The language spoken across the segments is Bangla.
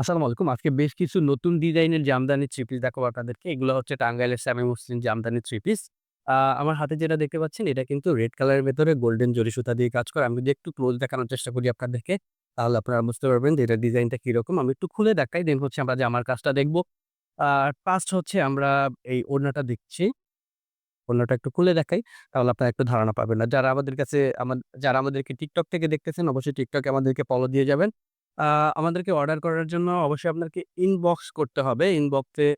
আসসালামু আলাইকুম। আজকে বেশ কিছু নতুন ডিজাইনের জামদানি থ্রি পিস দেখাবো আপনাদেরকে। এগুলো হচ্ছে টাঙ্গাইলের semi muslin jamdani three piece. আমার হাতে যেটা দেখতে পাচ্ছেন এটা কিন্তু রেড কালারের ভেতরে গোল্ডেন জরি সুতা দিয়ে কাজ করে আমি যদি একটু ক্লোজ দেখানোর চেষ্টা করি আপনাদেরকে, তাহলে আপনারা বুঝতে পারবেন যে এটার ডিজাইনটা কীরকম। আমি একটু খুলে দেখাই, দেন হচ্ছে আমরা যে আমার কাজটা দেখব। আর ফার্স্ট হচ্ছে আমরা এই ওড়নাটা দেখছি। ওড়নাটা একটু খুলে দেখাই, তাহলে আপনারা একটু ধারণা পাবেন। না যারা আমাদের কাছে আমার যারা আমাদেরকে টিকটক থেকে দেখতেছেন, অবশ্যই এ আমাদেরকে ফলো দিয়ে যাবেন। আমাদেরকে অর্ডার করার জন্য অবশ্যই আপনাকে ইনবক্স করতে হবে। ইনবক্সে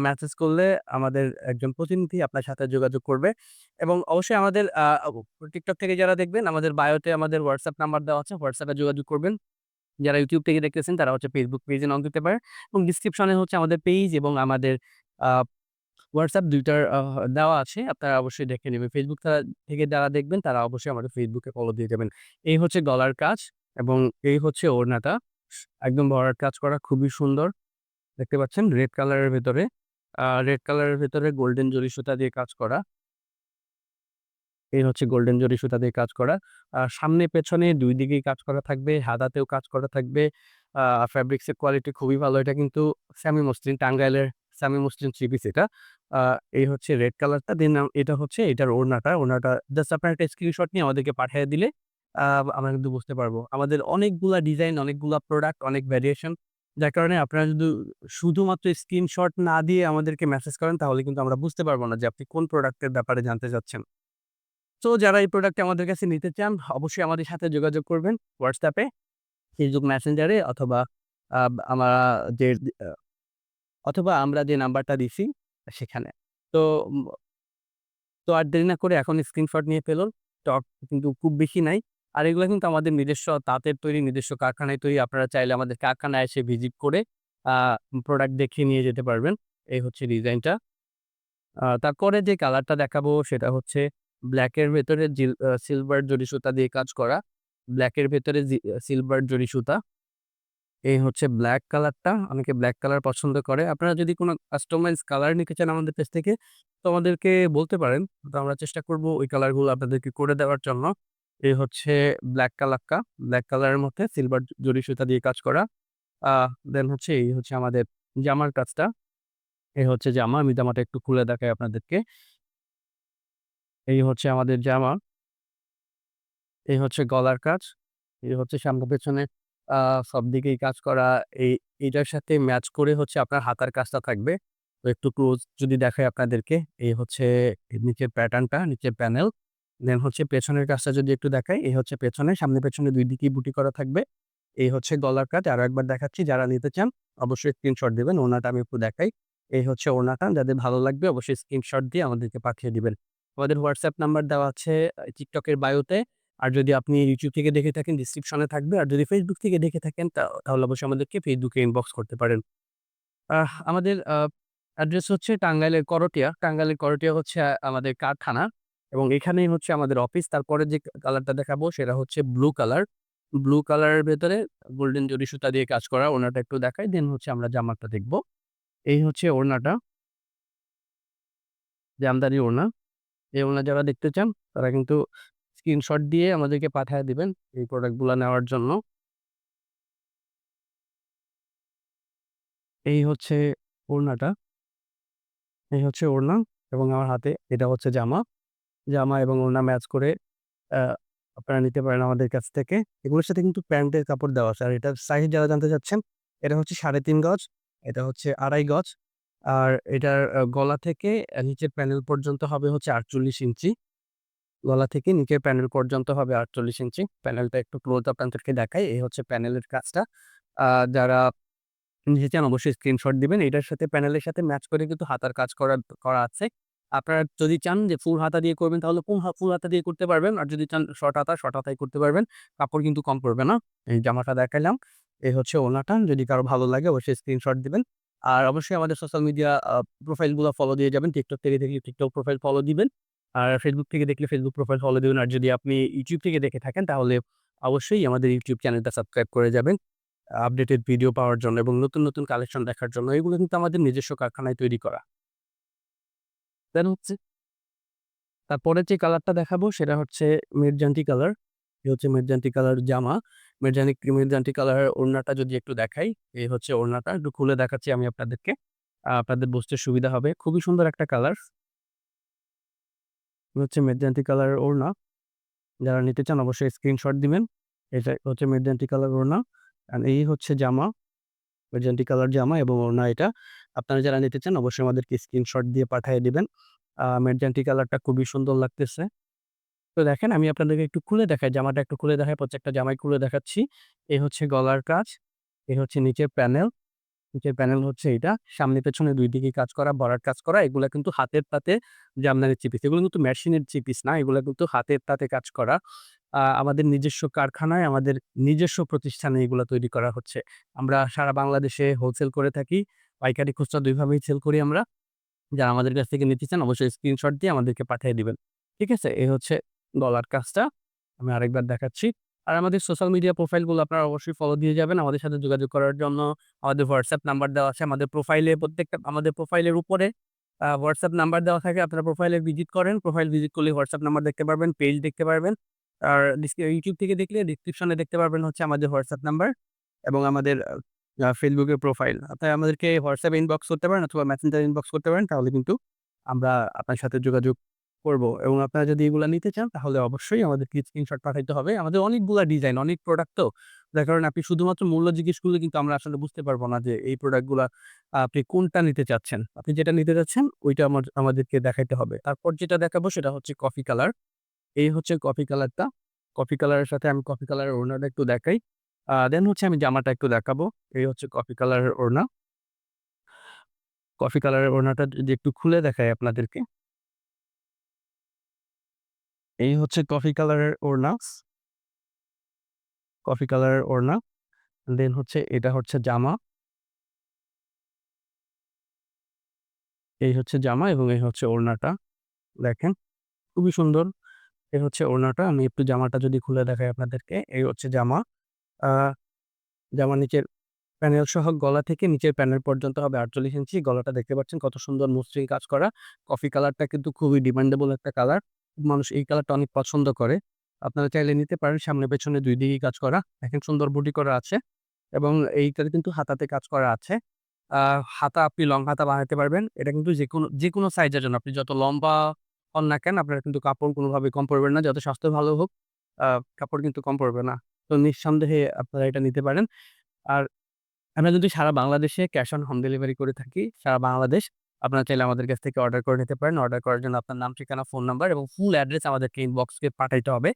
মেসেজ করলে আমাদের একজন প্রতিনিধি আপনার সাথে যোগাযোগ করবে এবং অবশ্যই আমাদের TikTok থেকে যারা দেখবেন, আমাদের বায়োতে আমাদের WhatsApp নাম্বার দেওয়া আছে। এ যোগাযোগ করবেন। যারা YouTube থেকে দেখতেছেন, তারা হচ্ছে Facebook পেজে নক দিতে পারেন এবং ডিসক্রিপশনে হচ্ছে আমাদের পেজ এবং আমাদের, আ WhatsApp ২ টার আ, দেওয়া আছে। আপনারা অবশ্যই দেখে নেবেন। তা, থেকে যারা দেখবেন, তারা অবশ্যই আমাদের এ ফলো দিয়ে যাবেন। এই হচ্ছে গলার কাজ এবং এই হচ্ছে ওড়নাটা। একদম ভরাট কাজ করা খুবই সুন্দর। দেখতে পাচ্ছেন রেড কালারের ভেতরে রেড কালারের ভেতরে গোল্ডেন জরি সুতা দিয়ে কাজ করা। এই হচ্ছে গোল্ডেন জরি সুতা দিয়ে কাজ করা। সামনে পেছনে দুই দিকেই কাজ করা থাকবে, হাদাতেও কাজ করা থাকবে। এর কোয়ালিটি খুবই ভালো। এটা কিন্তু স্যামি মসলিন, টাঙ্গাইলের স্যামি মসলিন থ্রি পিস এটা। এই হচ্ছে রেড কালারটা। দেন এটা হচ্ছে এটার ওড়নাটা। ওড়নাটা জাস্ট আপনারা একটা স্ক্রিনশট নিয়ে আমাদেরকে পাঠিয়ে দিলে আ আমরা কিন্তু বুঝতে পারব। আমাদের অনেকগুলা ডিজাইন, অনেকগুলা প্রোডাক্ট, অনেক ভ্যারিয়েশন যার কারণে আপনারা যদি শুধুমাত্র স্ক্রিনশট না দিয়ে আমাদেরকে মেসেজ করেন তাহলে কিন্তু আমরা বুঝতে পারব না যে আপনি কোন প্রোডাক্টের ব্যাপারে জানতে চাচ্ছেন। তো যারা এই প্রোডাক্টটা আমাদের কাছে নিতে চান অবশ্যই আমাদের সাথে যোগাযোগ করবেন হোয়াটসঅ্যাপে Facebook Messenger অথবা আমরা যে অথবা আমরা যে নাম্বারটা দিছি সেখানে। তো তো আর দেরি না করে এখন স্ক্রিনশট নিয়ে ফেলুন। স্টক কিন্তু খুব বেশি নাই। আর এগুলো কিন্তু আমাদের নিজস্ব তাঁতের তৈরি, নিজস্ব কারখানায় তৈরি। আপনারা চাইলে আমাদের কারখানায় এসে ভিজিট করে প্রোডাক্ট দেখে নিয়ে যেতে পারবেন। এই হচ্ছে ডিজাইনটা। তারপরে যে কালারটা দেখাবো সেটা হচ্ছে ব্লাক এর ভেতরে সিলভার জরি সুতা দিয়ে কাজ করা। ব্লাক এর ভেতরে সিলভার জরি সুতা। এই হচ্ছে ব্ল্যাক কালারটা। অনেকে ব্ল্যাক কালার পছন্দ করে। আপনারা যদি কোনো কাস্টমাইজ কালার নিতে চান আমাদের কাছ থেকে তো আমাদেরকে বলতে পারেন। তো আমরা চেষ্টা করব ওই কালারগুলো আপনাদেরকে করে দেওয়ার জন্য। এই হচ্ছে ব্লাক কালারটা। ব্লাক কালারের মধ্যে সিলভার জরি সুতা দিয়ে কাজ করা। দেন হচ্ছে এই হচ্ছে আমাদের জামার কাজটা। এই হচ্ছে জামা। আমি জামাটা একটু খুলে দেখাই আপনাদেরকে। এই হচ্ছে আমাদের জামা। এই হচ্ছে গলার কাজ। এই হচ্ছে সামনে পেছনে সব দিকেই কাজ করা। এই এটার সাথে ম্যাচ করে হচ্ছে আপনার হাতার কাজটা থাকবে। তো একটু ক্লোজ যদি দেখাই আপনাদেরকে, এই হচ্ছে নিচের প্যাটার্নটা, নিচের প্যানেল। দেন হচ্ছে পেছনের কাজটা যদি একটু দেখাই, এই হচ্ছে পেছনে, সামনে পেছনে ২ দিকেই বুটি করা থাকবে। এই হচ্ছে গলার কাজ। আরও একবার দেখাচ্ছি যারা নিতে চান অবশ্যই স্ক্রিনশট দিবেন। ওনাটা আমি একটু দেখাই। এই হচ্ছে ওনাটা যাদের ভালো লাগবে অবশ্যই স্ক্রিনশট দিয়ে আমাদেরকে পাঠিয়ে দিবেন। আমাদের হোয়াটসঅ্যাপ নাম্বার দেওয়া আছে টিকটকের বায়োতে। আর যদি আপনি ইউটিউব থেকে দেখে থাকেন ডিসক্রিপশনে থাকবে। আর যদি ফেসবুক থেকে দেখে থাকেন তাহলে অবশ্যই আমাদেরকে ফেসবুকে ইনবক্স করতে পারেন। আমাদের অ্যাড্রেস হচ্ছে টাঙ্গাইলের করটিয়া। টাঙ্গাইলের করটিয়া হচ্ছে আমাদের কারখানা এবং এখানেই হচ্ছে আমাদের অফিস। তারপরে যে কালারটা দেখাবো সেটা হচ্ছে ব্লু কালার। ব্লু কালারের ভেতরে গোল্ডেন জরি সুতা দিয়ে কাজ করা। ওড়নাটা একটু দেখাই। দেন হচ্ছে আমরা জামাটা দেখব। এই হচ্ছে ওড়নাটা। জামদানি ওড়না। এই ওড়না যারা দেখতে চান, তারা কিন্তু স্ক্রিনশট দিয়ে আমাদেরকে পাঠায় দিবেন এই প্রোডাক্টগুলা নেওয়ার জন্য। এই হচ্ছে ওড়নাটা। এই হচ্ছে ওড়না এবং আমার হাতে এটা হচ্ছে জামা। জামা এবং ওড়না ম্যাচ করে আপনারা নিতে পারেন আমাদের কাছ থেকে। এগুলোর সাথে কিন্তু প্যান্টের কাপড় দেওয়া আছে। আর এটার সাইজ যারা জানতে চাচ্ছেন, এটা হচ্ছে ৩.৫ গজ, এটা হচ্ছে ২.৫ গজ। আর এটার গলা থেকে নিচের প্যানেল পর্যন্ত হবে হচ্ছে ৪৮ ইঞ্চি। গলা থেকে নিচের প্যানেল পর্যন্ত হবে ৪৮ ইঞ্চি। প্যানেলটা একটু ক্লোজ আপনাদেরকে দেখাই। এই হচ্ছে প্যানেলের কাজটা। যারা নিতে চান অবশ্যই স্ক্রিনশট দিবেন। এটার সাথে প্যানেলের সাথে ম্যাচ করে কিন্তু হাতার কাজ করা করা আছে। আপনারা যদি চান যে ফুল হাতা দিয়ে করবেন তাহলে ফুল ফুল হাতা দিয়ে করতে পারবেন। আর যদি চান শর্ট হাতা, শর্ট হাতায় করতে পারবেন। কাপড় কিন্তু কম পড়বে না। এই জামাটা দেখাইলাম। এই হচ্ছে ওড়নাটা। যদি কারও ভালো লাগে অবশ্যই স্ক্রিনশট দিবেন। আর অবশ্যই আমাদের সোশ্যাল মিডিয়া আ প্রোফাইলগুলা ফলো দিয়ে যাবেন। TikTok থেকে দেখলে TikTok প্রোফাইল ফলো দিবেন। আর ফেসবুক থেকে দেখলে ফেসবুক প্রোফাইল ফলো দিবেন। আর যদি আপনি ইউটিউব থেকে দেখে থাকেন তাহলে অবশ্যই আমাদের ইউটিউব চ্যানেলটা সাবস্ক্রাইব করে যাবেন। আপডেটেড ভিডিও পাওয়ার জন্য এবং নতুন, নতুন কালেকশন দেখার জন্য। এগুলো কিন্তু আমাদের নিজস্ব কারখানায় তৈরি করা। দেন হচ্ছে তারপরে যে কালারটা দেখাবো সেটা হচ্ছে মেরজান্টি কালার। এই হচ্ছে মেজেন্টি কালার জামা। মেজানিক মেজেন্টি কালারের ওড়নাটা যদি একটু দেখাই, এই হচ্ছে ওড়নাটা। একটু খুলে দেখাচ্ছি আমি আপনাদেরকে। আপনাদের বুঝতে সুবিধা হবে। খুবই সুন্দর একটা কালার। হচ্ছে মেজেন্টি কালারের ওড়না। যারা নিতে চান অবশ্যই স্ক্রিনশট দিবেন। এটা হচ্ছে মেজেন্টি কালার ওড়না। এই হচ্ছে জামা। মেজেন্টি কালার জামা এবং ওড়না এটা। আপনারা যারা নিতে চান অবশ্যই আমাদেরকে স্ক্রিনশট দিয়ে পাঠিয়ে দিবেন। আ মেজেন্টি কালারটা খুবই সুন্দর লাগতেছে। তো দেখেন আমি আপনাদেরকে একটু খুলে দেখাই। জামাটা একটু খুলে দেখাই। প্রত্যেকটা জামাই খুলে দেখাচ্ছি। এই হচ্ছে গলার কাজ। এই হচ্ছে নিচের প্যানেল। নিচের প্যানেল হচ্ছে এটা সামনে পেছনে ২ দিকেই কাজ করা, বর্ডার কাজ করা। এগুলা কিন্তু হাতের তাতে জামদানির চিপিস এগুলো কিন্তু মেশিনের চিপিস না। এগুলো কিন্তু হাতের তাতে কাজ করা। আমাদের নিজস্ব কারখানায়, আমাদের নিজস্ব প্রতিষ্ঠানে এগুলো তৈরি করা হচ্ছে। আমরা সারা বাংলাদেশে হোলসেল করে থাকি। পাইকারি, খুচরা দুইভাবেই সেল করি আমরা। যারা আমাদের কাছ থেকে নিতে চান অবশ্যই স্ক্রিনশট দিয়ে আমাদেরকে পাঠিয়ে দিবেন। ঠিক আছে? এই হচ্ছে গলার কাজটা। আমি আরেকবার দেখাচ্ছি। আর আমাদের সোশ্যাল মিডিয়া প্রোফাইলগুলো আপনারা অবশ্যই ফলো দিয়ে যাবেন। আমাদের সাথে যোগাযোগ করার জন্য আমাদের হোয়াটসঅ্যাপ নাম্বার দেওয়া আছে। আমাদের প্রোফাইলে প্রত্যেকটা আমাদের প্রোফাইলের উপরে হোয়াটসঅ্যাপ নাম্বার দেওয়া থাকে। আপনারা প্রোফাইলে ভিজিট করেন। প্রোফাইল ভিজিট করলে হোয়াটসঅ্যাপ নাম্বার দেখতে পারবেন, পেজ দেখতে পারবেন। আর ইউটিউব থেকে দেখলে ডেসক্রিপশনে দেখতে পারবেন হচ্ছে আমাদের হোয়াটসঅ্যাপ নাম্বার এবং আমাদের Facebook প্রোফাইল। আপনারা আমাদেরকে এ ইনবক্স করতে পারেন অথবা মেসেঞ্জার ইনবক্স করতে পারেন। তাহলে কিন্তু আমরা আপনার সাথে যোগাযোগ করব এবং আপনারা যদি এগুলা নিতে চান তাহলে অবশ্যই আমাদেরকে স্ক্রিনশট পাঠাইতে হবে। আমাদের অনেকগুলা ডিজাইন, অনেক প্রোডাক্ট তো। যার কারণে আপনি শুধুমাত্র মূল্য জিজ্ঞেস করলে কিন্তু আমরা আসলে বুঝতে পারব না যে এই প্রোডাক্টগুলা আপনি কোনটা নিতে চাচ্ছেন। আপনি যেটা নিতে চাচ্ছেন ওইটা আমার আমাদেরকে দেখাইতে হবে। তারপর যেটা দেখাবো সেটা হচ্ছে কফি কালার। এই হচ্ছে কফি কালারটা। কফি কালারের সাথে আমি কফি কালারের ওড়নাটা একটু দেখাই। দেন হচ্ছে আমি জামাটা একটু দেখাবো। এই হচ্ছে কফি কালারের ওড়না। কফি কালারের ওড়নাটা যদি একটু খুলে দেখাই আপনাদেরকে। এই হচ্ছে কফি কালারের ওড়না। কফি কালারের ওড়না। দেন হচ্ছে এটা হচ্ছে জামা। এই হচ্ছে জামা এবং এই হচ্ছে ওড়নাটা। দেখেন, খুবই সুন্দর। এই হচ্ছে ওড়নাটা। আমি একটু জামাটা যদি খুলে দেখাই আপনাদেরকে। এই হচ্ছে জামা। জামার নিচের প্যানেল সহ গলা থেকে নিচের প্যানেল পর্যন্ত হবে ৪৮ ইঞ্চি। গলাটা দেখতে পাচ্ছেন কত সুন্দর মসৃণ কাজ করা। কফি কালারটা কিন্তু খুবই ডিমান্ডেবল একটা কালার। মানুষ এই কালারটা অনেক পছন্দ করে। আপনারা চাইলে নিতে পারেন। সামনে পেছনে দুই দিকেই কাজ করা। এখন সুন্দর বুটি করা আছে এবং এইটাতে কিন্তু হাতাতে কাজ করা আছে। হাতা আপনি লং হাতা বানাতে পারবেন। এটা কিন্তু যেকোনো যেকোনো সাইজের জন্য আপনি যত লম্বা হন না কেন, আপনার কিন্তু কাপড় কোনোভাবে কম পড়বে না। যত স্বাস্থ্য ভালো হোক কাপড় কিন্তু কম পড়বে না। তো নিঃসন্দেহে আপনারা এটা নিতে পারেন। আর আমরা যদি সারা বাংলাদেশে ক্যাশ অন হোম ডেলিভারি করে থাকি। সারা বাংলাদেশ। আপনারা চাইলে আমাদের কাছ থেকে অর্ডার করে নিতে পারেন। অর্ডার করার জন্য আপনার নাম, ঠিকানা, ফোন নাম্বার এবং ফুল অ্যাড্রেস আমাদেরকে ইনবক্সে পাঠাইতে হবে।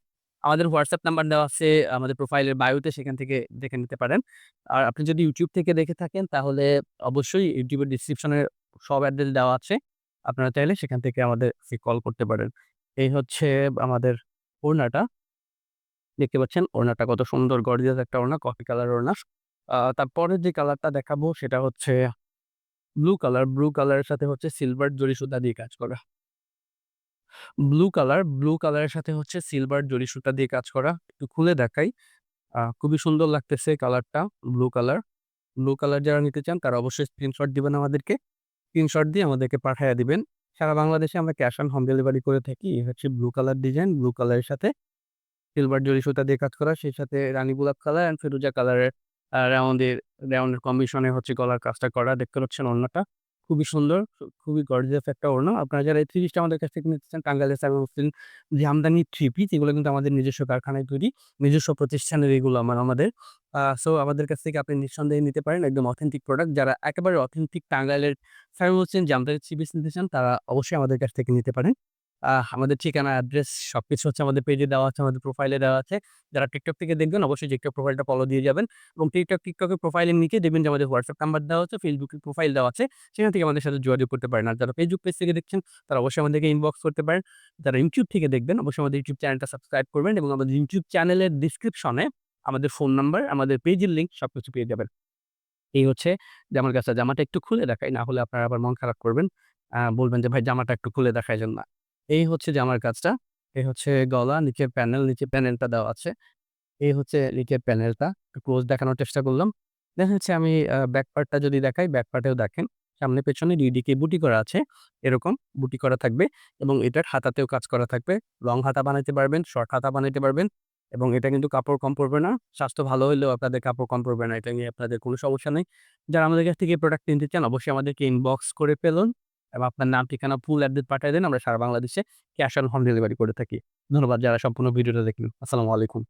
আমাদের WhatsApp নাম্বার দেওয়া আছে আমাদের প্রোফাইলের বায়োতে সেখান থেকে দেখে নিতে পারেন। আর আপনি যদি YouTube থেকে দেখে থাকেন তাহলে অবশ্যই YouTube এর ডেসক্রিপশনে সব অ্যাড্রেস দেওয়া আছে। আপনারা চাইলে সেখান থেকে আমাদেরকে কল করতে পারেন। এই হচ্ছে আমাদের ওড়নাটা। দেখতে পাচ্ছেন ওড়নাটা কত সুন্দর গর্জিয়াস একটা ওড়না, কফি কালার ওড়না। আ তারপরের যে কালারটা দেখাবো সেটা হচ্ছে ব্লু কালার। ব্লু কালারের সাথে হচ্ছে সিলভার জরি সুতা দিয়ে কাজ করা। ব্লু কালার, ব্লু কালারের সাথে হচ্ছে সিলভার জরি সুতা দিয়ে কাজ করা। একটু খুলে দেখাই। খুবই সুন্দর লাগতেছে কালারটা, ব্লু কালার। ব্লু কালার যারা নিতে চান তারা অবশ্যই স্ক্রিনশট দিবেন আমাদেরকে। স্ক্রিনশট দিয়ে আমাদেরকে পাঠাইয়া দিবেন। সারা বাংলাদেশে আমরা ক্যাশ অন হোম ডেলিভারি করে থাকি। হচ্ছে ব্লু কালার ডিজাইন, ব্লু কালারের সাথে সিলভার জরি সুতা দিয়ে কাজ করা। সেই সাথে রানী গোলাপ কালার অ্যান্ড ফিরোজা কালারের রাউন্ডের রাউন্ডের কম্বিনেশনে হচ্ছে গলার কাজটা করা। দেখতে পাচ্ছেন ওড়নাটা। খুবই সুন্দর, খুবই গর্জিয়াস একটা ওড়না। আপনারা যারা এই থ্রি পিসটা আমাদের কাছ থেকে নিতে চান টাঙ্গাইলের সাইমন মসলিন জামদানি থ্রি পিস এগুলো কিন্তু আমাদের নিজস্ব কারখানায় তৈরি। নিজস্ব প্রতিষ্ঠানের এগুলো আমার আমাদের। সো আমাদের কাছ থেকে আপনি নিঃসন্দেহে নিতে পারেন। একদম অথেন্টিক প্রোডাক্ট। যারা একেবারে অথেন্টিক টাঙ্গাইলের সাইমন মসলিন জামদানি থ্রি পিস নিতে চান তারা অবশ্যই আমাদের কাছ থেকে নিতে পারেন। আমাদের ঠিকানা, অ্যাড্রেস সবকিছু হচ্ছে আমাদের পেজে দেওয়া আছে, আমাদের প্রোফাইলে দেওয়া আছে। যারা টিকটক থেকে দেখবেন অবশ্যই TikTok প্রোফাইলটা ফলো দিয়ে যাবেন এবং টিকটক এর প্রোফাইলের নিচে দেখবেন যে আমাদের হোয়াটসঅ্যাপ নাম্বার দেওয়া আছে, এর প্রোফাইল দেওয়া আছে। সেখান থেকে আমাদের সাথে যোগাযোগ করতে পারেন। আর যারা Facebook পেজ থেকে দেখছেন তারা অবশ্যই আমাদেরকে ইনবক্স করতে পারেন। যারা ইউটিউব থেকে দেখবেন অবশ্যই আমাদের ইউটিউব চ্যানেলটা সাবস্ক্রাইব করবেন এবং আমাদের ইউটিউব চ্যানেলের ডিসক্রিপশনে আমাদের ফোন নাম্বার, আমাদের পেজের লিঙ্ক সব কিছু পেয়ে যাবেন। এই হচ্ছে জামার কাছে জামাটা একটু খুলে দেখাই। না হলে আপনারা আবার মন খারাপ করবেন। বলবেন যে ভাই জামাটা একটু খুলে দেখাইলেন না। এই হচ্ছে জামার কাজটা। এই হচ্ছে গলা, নিচের প্যানেল, নিচের প্যানেলটা দেওয়া আছে। এই হচ্ছে নিচের প্যানেলটা। ক্লোজ দেখানোর চেষ্টা করলাম। দেখা হচ্ছে আমি ব্যাক পার্টটা যদি দেখাই, ব্যাক পার্টেও দেখেন। সামনে পেছনে ২ দিকে বুটি করা আছে। এরকম বুটি করা থাকবে এবং এটার হাতাতেও কাজ করা থাকবে। লং হাতা বানাইতে পারবেন, শর্ট হাতা বানাইতে পারবেন। এবং এটা কিন্তু কাপড় কম পড়বে না। স্বাস্থ্য ভালো হইলেও আপনাদের কাপড় কম পড়বে না। এটা নিয়ে আপনাদের কোনো সমস্যা নেই। যারা আমাদের কাছ থেকে প্রোডাক্ট কিনতে চান অবশ্যই আমাদেরকে ইনবক্স করে ফেলুন এবং আপনার নাম, ঠিকানা, ফুল অ্যাড্রেস পাঠিয়ে দেন। আমরা সারা বাংলাদেশে ক্যাশ অন হোম ডেলিভারি করে থাকি। ধন্যবাদ যারা সম্পূর্ণ ভিডিওটা দেখলেন। আসসালামু আলাইকুম।